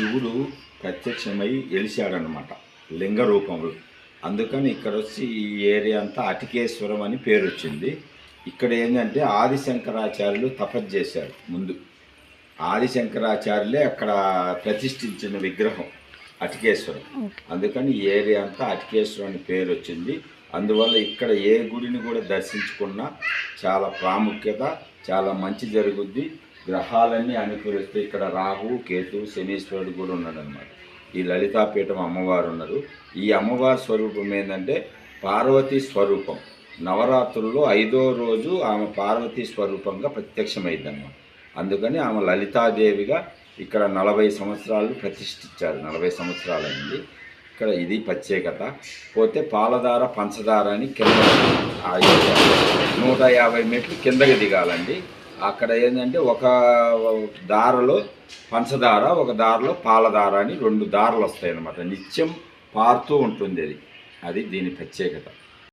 శివుడు ప్రత్యక్షమై వెలిశాడనమాట లింగ రూపంలో. అందుకని ఇక్కడ వచ్చి ఈ ఏరియా అంతా అటికేశ్వరం అని పేరు వచ్చింది ఇక్కడ ఏంటంటే ఆదిశంకరాచార్యులు తపస్సు చేశారు ముందు. ఆదిశంకరాచార్యులే అక్కడ ప్రతిష్ఠించిన విగ్రహం అటికేశ్వరం. అందుకని ఈ ఏరియా అంతా అటికేశ్వరం అని పేరు వచ్చింది అందువల్ల ఇక్కడ ఏ గుడిని కూడా దర్శించుకున్నా చాలా ప్రాముఖ్యత చాలా మంచి జరుగుద్ది. గ్రహాలన్నీ అనుకూలిస్తే ఇక్కడ రాహు కేతు శనీశ్వరుడు కూడా ఉన్నాడనమాట ఈ లలితాపీఠం అమ్మవారు ఉన్నారు. ఈ అమ్మవారి స్వరూపం ఏంటంటే పార్వతీ స్వరూపం. నవరాత్రుల్లో ఐదో రోజు ఆమె పార్వతీ స్వరూపంగా ప్రత్యక్షమైందన్నమాట. అందుకని ఆమె లలితాదేవిగా ఇక్కడ నలభై సంవత్సరాలు ప్రతిష్ఠించారు. నలభై సంవత్సరాలైంది. ఇక్కడ ఇది ప్రత్యేకత. పోతే పాలధార పంచదార అని కింద ఆ నూట యాభై మెట్లు కిందకి దిగాలండి. అక్కడ ఏంటంటే ఒక దారలో పంచదార ఒక దారలో పాలదార అని రెండు దారులు వస్తాయి అన్నమాట నిత్యం పారుతూ ఉంటుంది అది. అది దీని ప్రత్యేకత.